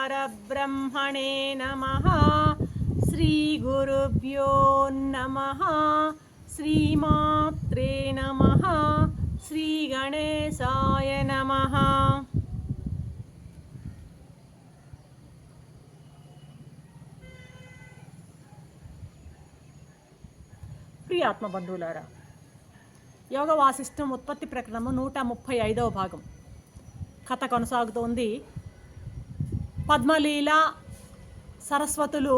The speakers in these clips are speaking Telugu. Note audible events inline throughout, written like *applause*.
श्रीरामचन्द्रपरब्रह्मणे नमः श्रीगुरुभ्यो नमः श्रीमात्रे नमः श्रीगणेशाय नमः ప్రియ ఆత్మబంధువులారా యోగ వాసిష్టం ఉత్పత్తి ప్రకటనము నూట ముప్పై ఐదవ భాగం కథ కొనసాగుతోంది. పద్మలీల సరస్వతులు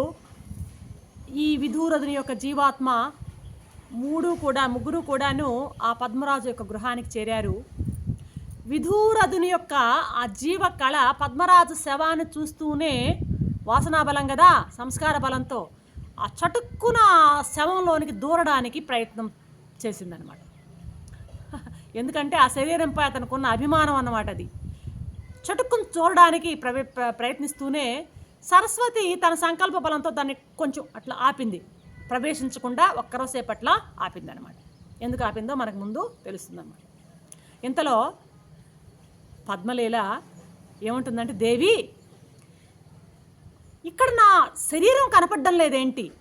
ఈ విధూరదుని యొక్క జీవాత్మ మూడు కూడా ముగ్గురు కూడాను ఆ పద్మరాజు యొక్క గృహానికి చేరారు. విధూరదుని యొక్క ఆ జీవ కళ పద్మరాజు శవాన్ని చూస్తూనే వాసనా బలం కదా సంస్కార బలంతో ఆ చటుక్కున శవంలోనికి దూరడానికి ప్రయత్నం చేసిందనమాట *laughs* ఎందుకంటే ఆ శరీరంపై అతనుకున్న అభిమానం అన్నమాట అది. చటుక్కును చూడడానికి ప్రవే ప్ర- ప్రయత్నిస్తూనే సరస్వతి తన సంకల్ప బలంతో దాన్ని కొంచెం అట్లా ఆపింది. ప్రవేశించకుండా ఒక్కరోసేపట్ల ఆపింది అనమాట ఎందుకు ఆపిందో మనకు ముందు తెలుస్తుందన్నమాట. ఇంతలో పద్మలీల ఏముంటుందంటే దేవి ఇక్కడ నా శరీరం కనపడడం లేదేంటి?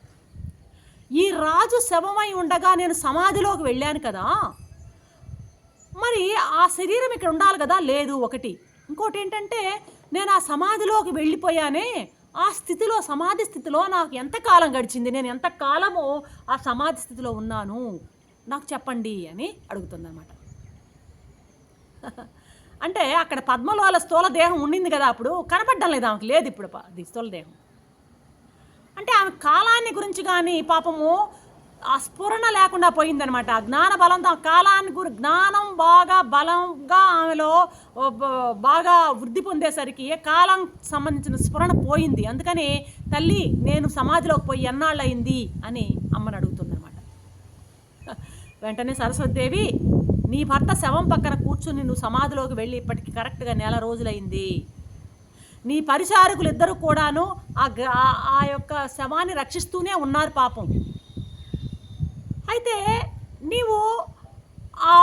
ఈ రాజు శవమై ఉండగా నేను సమాధిలోకి వెళ్ళాను కదా. మరి ఆ శరీరం ఇక్కడ ఉండాలి కదా? లేదు ఒకటి. ఇంకోటి ఏంటంటే నేను ఆ సమాధిలోకి వెళ్ళిపోయానే ఆ స్థితిలో సమాధి స్థితిలో నాకు ఎంత కాలం గడిచింది? నేను ఎంతకాలము ఆ సమాధి స్థితిలో ఉన్నాను? నాకు చెప్పండి అని అడుగుతుందన్నమాట. *laughs* అంటే అక్కడ పద్మలోల స్థూల దేహం ఉండింది కదా అప్పుడు కనపడడం లేదు ఆమెకు లేదు ఇప్పుడు అది స్థూల దేహం. అంటే ఆమె కాలాన్ని గురించి కానీ పాపము ఆ స్ఫురణ లేకుండా పోయిందనమాట ఆ జ్ఞాన బలంతో ఆ కాలాన్ని గురి జ్ఞానం బాగా బలంగా ఆమెలో బాగా వృద్ధి పొందేసరికి కాలం సంబంధించిన స్ఫురణ పోయింది. అందుకని తల్లి నేను సమాధిలోకి పోయి ఎన్నాళ్ళు అయింది అని అమ్మని అడుగుతుందనమాట వెంటనే సరస్వతిదేవి నీ భర్త శవం పక్కన కూర్చుని నువ్వు సమాధిలోకి వెళ్ళి ఇప్పటికి కరెక్ట్గా నెల రోజులైంది. నీ పరిచారకులు ఇద్దరు కూడాను ఆ గ- ఆ- ఆ యొక్క శవాన్ని రక్షిస్తూనే ఉన్నారు పాపం. అయితే నీవు ఆ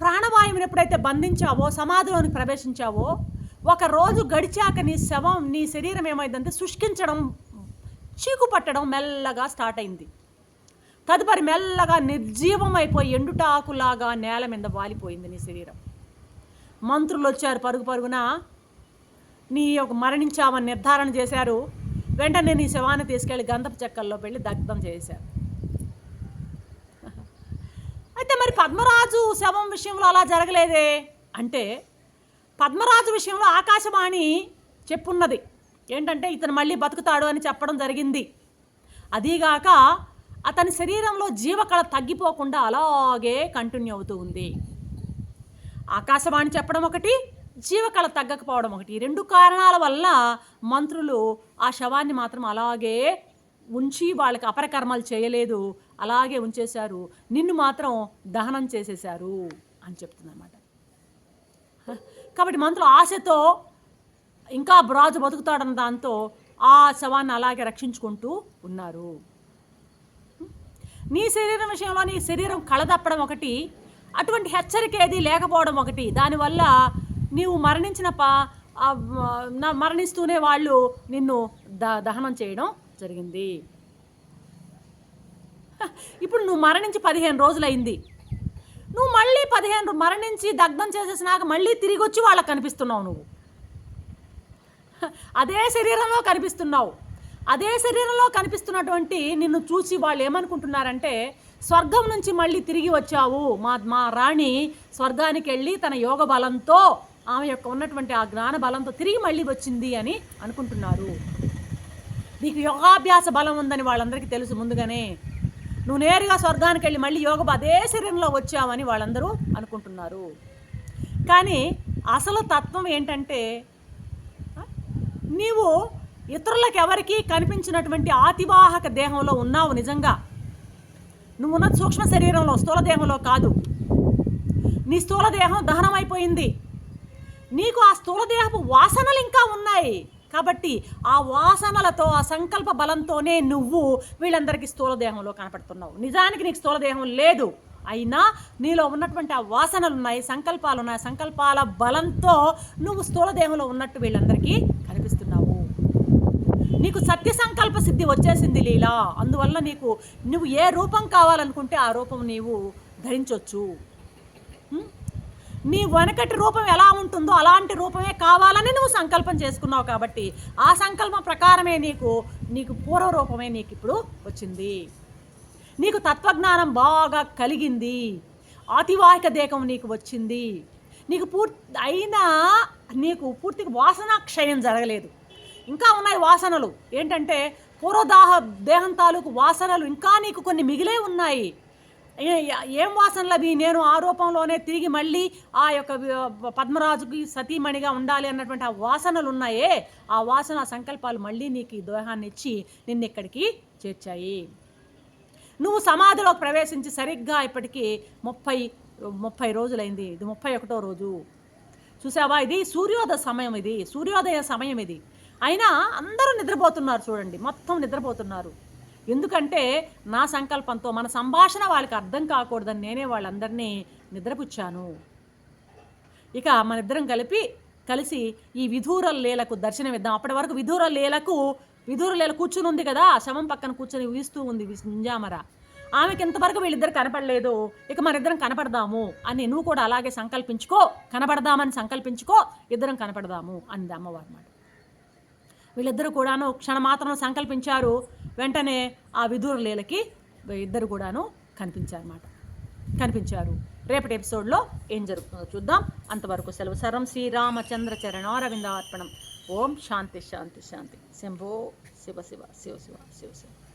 ప్రాణవాయువుని ఎప్పుడైతే బంధించావో సమాధిలోనికి ప్రవేశించావో ఒక రోజు గడిచాక నీ శవం నీ శరీరం ఏమైందంటే శుష్కించడం చీకు పట్టడం మెల్లగా స్టార్ట్ అయింది. తదుపరి మెల్లగా నిర్జీవం అయిపోయి ఎండుటాకులాగా నేల మీద వాలిపోయింది నీ శరీరం. మంత్రులు వచ్చారు పరుగు పరుగున నీ యొక్క మరణించామని నిర్ధారణ చేశారు. వెంటనే నీ శవాన్ని తీసుకెళ్ళి గంధపు చెక్కల్లో వెళ్ళి దగ్ధం చేశారు. అయితే మరి పద్మరాజు శవం విషయంలో అలా జరగలేదే? అంటే పద్మరాజు విషయంలో ఆకాశవాణి చెప్పున్నది. ఏంటంటే ఇతను మళ్ళీ బతుకుతాడు అని చెప్పడం జరిగింది. అదీగాక అతని శరీరంలో జీవకళ తగ్గిపోకుండా అలాగే కంటిన్యూ అవుతూ ఉంది. ఆకాశవాణి చెప్పడం ఒకటి జీవకళ తగ్గకపోవడం ఒకటి. రెండు కారణాల వల్ల మంత్రులు ఆ శవాన్ని మాత్రం అలాగే ఉంచి వాళ్ళకి అపరకర్మలు చేయలేదు అలాగే ఉంచేశారు నిన్ను మాత్రం దహనం చేసేశారు అని చెప్తుందన్నమాట. కాబట్టి మంత్రులు ఆశతో ఇంకా బ్రాజు బతుకుతాడన్న దాంతో ఆ శవాన్ని అలాగే రక్షించుకుంటూ ఉన్నారు. నీ శరీరం విషయంలో నీ శరీరం కళదప్పడం ఒకటి అటువంటి హెచ్చరిక ఏది లేకపోవడం ఒకటి. దానివల్ల నీవు మరణించిన ప నా మరణిస్తూనే వాళ్ళు నిన్ను ద దహనం చేయడం జరిగింది. ఇప్పుడు నువ్వు మరణించి పదిహేను రోజులైంది. నువ్వు మళ్ళీ పదిహేను మరణించి దగ్ధం చేసేసినాక మళ్ళీ తిరిగి వచ్చి వాళ్ళకి కనిపిస్తున్నావు నువ్వు. అదే శరీరంలో కనిపిస్తున్నావు. అదే శరీరంలో కనిపిస్తున్నటువంటి నిన్ను చూసి వాళ్ళు ఏమనుకుంటున్నారంటే స్వర్గం నుంచి మళ్ళీ తిరిగి వచ్చావు మా మా రాణి. స్వర్గానికి వెళ్ళి తన యోగ బలంతో ఆమె యొక్క ఉన్నటువంటి ఆ జ్ఞాన బలంతో తిరిగి మళ్ళీ వచ్చింది అని అనుకుంటున్నారు. నీకు యోగాభ్యాస బలం ఉందని వాళ్ళందరికీ తెలుసు ముందుగానే. నువ్వు నేరుగా స్వర్గానికి వెళ్ళి మళ్ళీ యోగ అదే శరీరంలో వచ్చావని వాళ్ళందరూ అనుకుంటున్నారు. కానీ అసలు తత్వం ఏంటంటే నీవు ఇతరులకు ఎవరికీ కనిపించినటువంటి ఆతివాహక దేహంలో ఉన్నావు నిజంగా. నువ్వున్న సూక్ష్మ శరీరంలో స్థూల దేహంలో కాదు. నీ స్థూల దేహం దహనం అయిపోయింది నీకు ఆ స్థూల దేహపు వాసనలు ఇంకా ఉన్నాయి. కాబట్టి ఆ వాసనలతో ఆ సంకల్ప బలంతోనే నువ్వు వీళ్ళందరికీ స్థూలదేహంలో కనపడుతున్నావు. నిజానికి నీకు స్థూలదేహం లేదు. అయినా నీలో ఉన్నటువంటి ఆ వాసనలు ఉన్నాయి సంకల్పాలు ఉన్నాయి సంకల్పాల బలంతో నువ్వు స్థూలదేహంలో ఉన్నట్టు వీళ్ళందరికీ కనిపిస్తున్నావు. నీకు సత్య సంకల్ప సిద్ధి వచ్చేసింది లీలా. అందువల్ల నీకు నువ్వు ఏ రూపం కావాలనుకుంటే ఆ రూపం నీవు ధరించవచ్చు నీ వెనకటి రూపం ఎలా ఉంటుందో అలాంటి రూపమే కావాలని నువ్వు సంకల్పం చేసుకున్నావు కాబట్టి ఆ సంకల్పం ప్రకారమే నీకు నీకు పూర్వ రూపమే నీకు ఇప్పుడు వచ్చింది. నీకు తత్వజ్ఞానం బాగా కలిగింది. అతివాహిక దేహం నీకు వచ్చింది. నీకు పూర్తి అయినా నీకు పూర్తిగా వాసన క్షయం జరగలేదు. ఇంకా ఉన్నాయి వాసనలు. ఏంటంటే పూర్వదాహ దేహం తాలూకు వాసనలు ఇంకా నీకు కొన్ని మిగిలే ఉన్నాయి. ఏం వాసనలు అవి? నేను ఆ రూపంలోనే తిరిగి మళ్ళీ ఆ యొక్క పద్మరాజుకి సతీమణిగా ఉండాలి అన్నటువంటి ఆ వాసనలు ఉన్నాయే. ఆ వాసన సంకల్పాలు మళ్ళీ నీకు ఈ దోహాన్ని ఇచ్చి నిన్ను ఇక్కడికి చేర్చాయి. నువ్వు సమాధిలోకి ప్రవేశించి సరిగ్గా ఇప్పటికీ ముప్పై ముప్పై రోజులైంది. ఇది ముప్పై ఒకటో రోజు. చూసావా? ఇది సూర్యోదయ సమయం ఇది. సూర్యోదయ సమయం ఇది. అయినా అందరూ నిద్రపోతున్నారు చూడండి. మొత్తం నిద్రపోతున్నారు. ఎందుకంటే నా సంకల్పంతో మన సంభాషణ వాళ్ళకి అర్థం కాకూడదని నేనే వాళ్ళందరినీ నిద్రపుచ్చాను. ఇక మన ఇద్దరం కలిపి కలిసి ఈ విధూర లీలకు దర్శనం ఇద్దాం. అప్పటి వరకు విధూర లీలకు విధూర లీల కూర్చుని ఉంది కదా శవం పక్కన కూర్చొని ఊస్తూ ఉంది నింజామర. ఆమెకి ఇంతవరకు వీళ్ళిద్దరు కనపడలేదు. ఇక మన ఇద్దరం కనపడదాము అని నువ్వు కూడా అలాగే సంకల్పించుకో కనపడదామని సంకల్పించుకో ఇద్దరం కనపడదాము అంది అమ్మవారు మాట. వీళ్ళిద్దరూ కూడాను క్షణమాత్రం సంకల్పించారు. వెంటనే ఆ విధూర లీలకి ఇద్దరు కూడాను కనిపించారన్నమాట. కనిపించారు. రేపటి ఎపిసోడ్లో ఏం జరుగుతుందో చూద్దాం. అంతవరకు సెలవు సరం. శ్రీరామచంద్ర చరణారవిందార్పణం ఓం శాంతి శాంతి శాంతి. శంభో. శివ శివ శివ శివ శివ శివ.